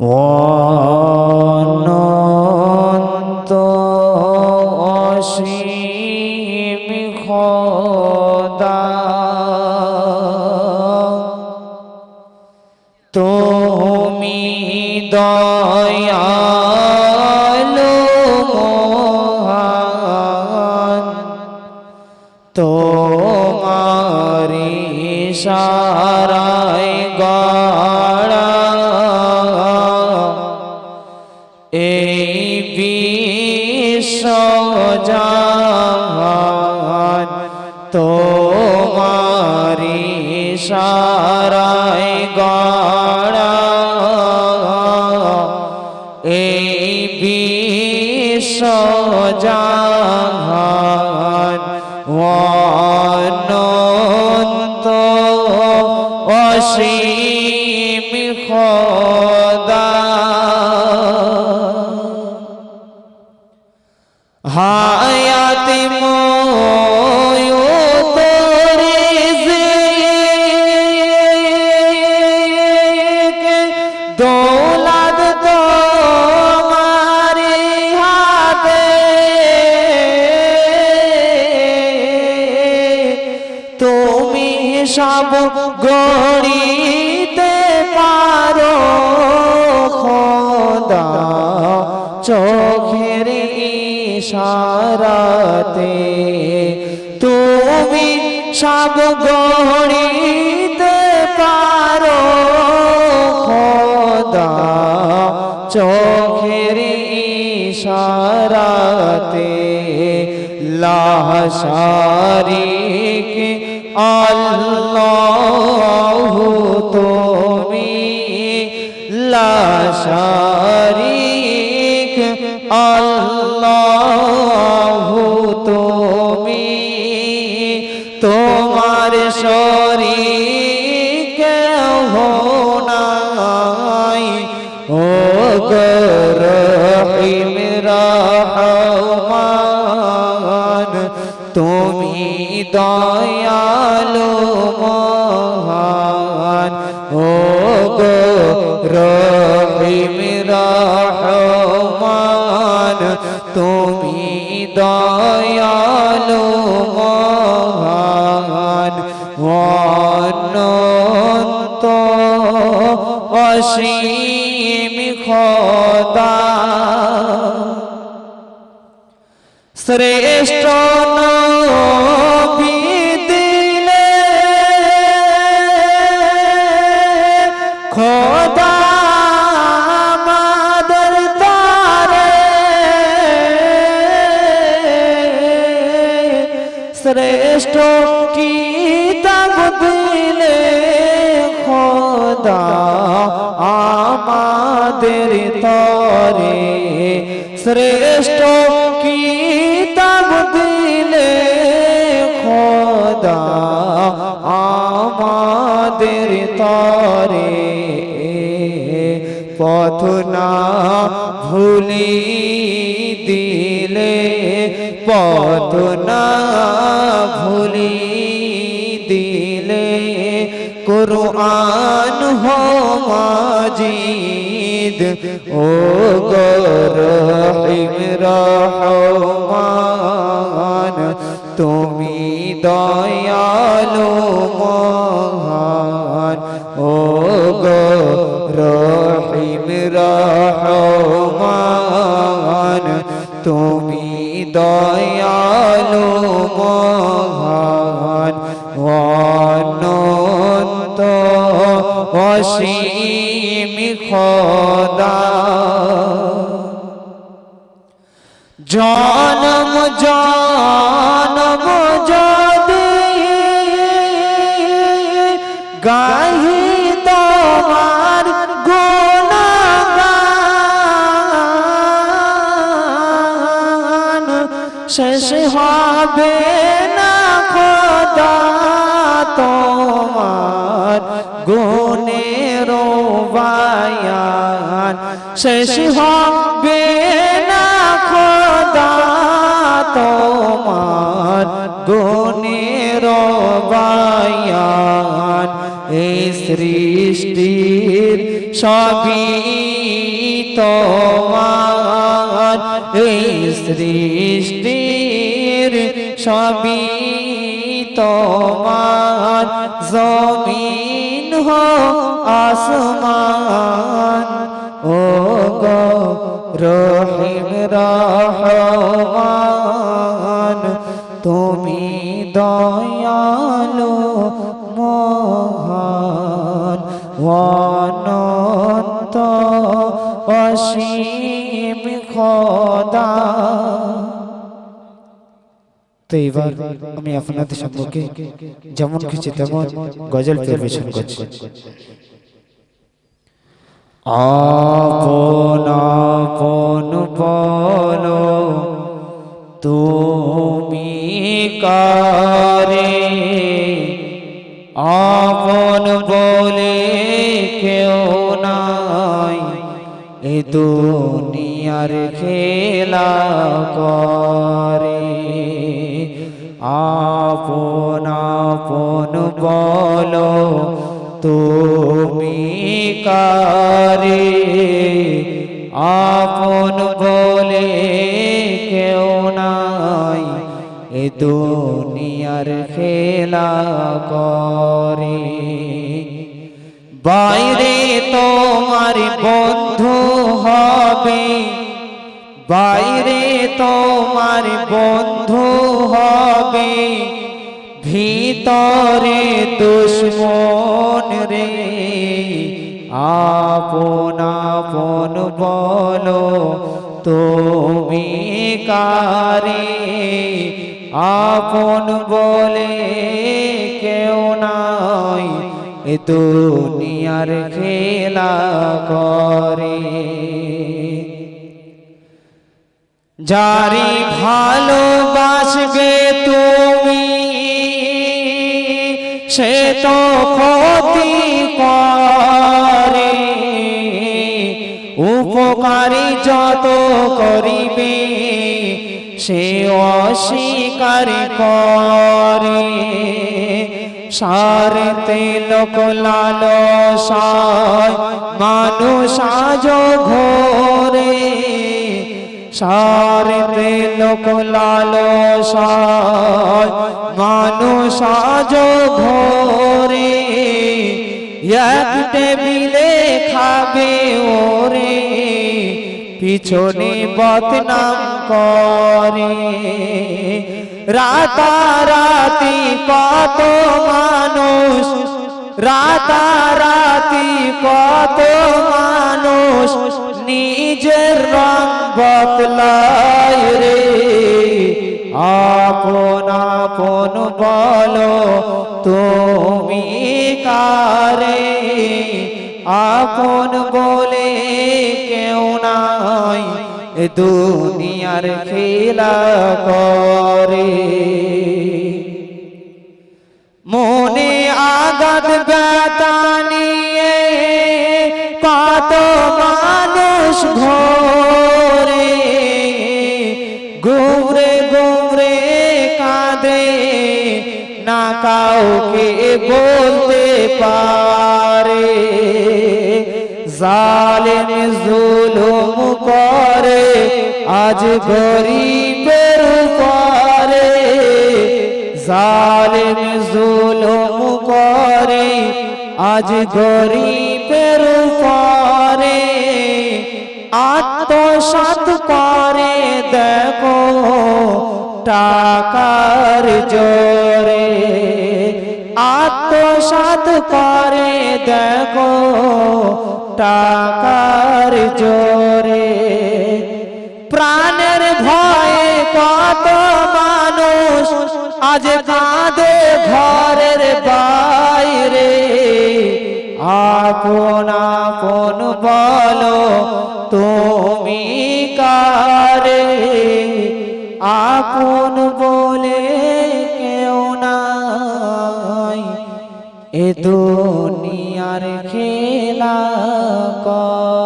অনন্ত অসীম খোদা। তুমি দয়ালু। বিশ্বজাহান তোমারি সারায় গড়া। সব গড়িতে পারো খোদা। চোখের ইশারাতে তুমি সব গড়িতে পারো খোদা। চোখের ইশারাতে লাহ শারিক আল্লাহ তুমি লা শারিক আল্লাহ তুমি তোমার শরীক নাই ও গরহিম রহমান তুমি দয়ালু অসীম খোদা। শ্রেষ্ঠ শ্রেষ্ঠ কিতাব দিলে? খোদা আমাদের তরে। শ্রেষ্ঠ কিতাব দিলে খোদা আমাদের তরে। পথ না ভুলি দিলে, পথ না ভুলি কুরআন হো মাজিদ ও গরহিম রহমান তুমি দয়ালু মহান ও জনম জনম যদি গাহি তোমার গুণগান শেষ হবে না খোদা তোমার গুণের বায়ান। শেষ হবে না খোদা তোমার গুণের বায়ান। এই সৃষ্টির সবই তোমার। এই সৃষ্টির সবই তোমার। জমিন হো আসমান। ও গো রহিম রহমান তুমি দয়ালো মহান। অনন্ত অসীম খোদা তো এবার আমি আপনাদের সম্পর্কে যেমন খুশি তেমন গজল পরিবেশন করছি। আপন আপন তুমি কারে? আপন বলে কেউ নাই, এ দুনিয়ার খেলা করে। আপন আপন বলো, তুমি কারে? আপন বলে কেউ নাই, এ দুনিয়ার খেলা করে। বাইরে তোমার বন্ধু হবে, বাইরে তোমার বন্ধু হবে। ভিতরে দুশ্মন রে। আপন আপন বলো, তুমি কারে? আপন বলে কেউ নাই দুনিয়ার খেলা করে। যারি ভালোবাসবে তুমি সে তো ক্ষতি করে। উপকারী যত করিবে সে অস্বীকার করে। সারতে লোক লালসায় মানুষ আজ ঘোরে। সারতে লোক লালসায় মানুষ আজ ঘোরে। এক টেবিলে খাবে ওরে, পিছনে বদনাম করে। রাতারাতি কত মানুষ, রাতারাতি কত মানুষ, নিজের রং বদলায় রে আপন আপন বলো তুমি কারে আপন বলে কেউ নাই দুনিয়ার খেলা করে মনে আঘাত ব্যথা নিয়ে কত মানুষ ঘরে ঘুরে ঘুরে কাঁদে, না কাউকে বলতে পারে। জালেম জুলুম করে, আজ গরিবের উপরে। জালেম জুলুম করে, আজ গরিবের উপরে। আত্মসাত করে দেখো টাকার জোরে। আত্মসাত করে দেখো টাকার জোরে। প্রাণের ভয়ে কত মানুষ আজ কাঁদে ঘরের বাইরে। আপন আপন বলো তুমি কারে আপন বলে কেউ নাই। এ দুনিয়ার খেলা করে।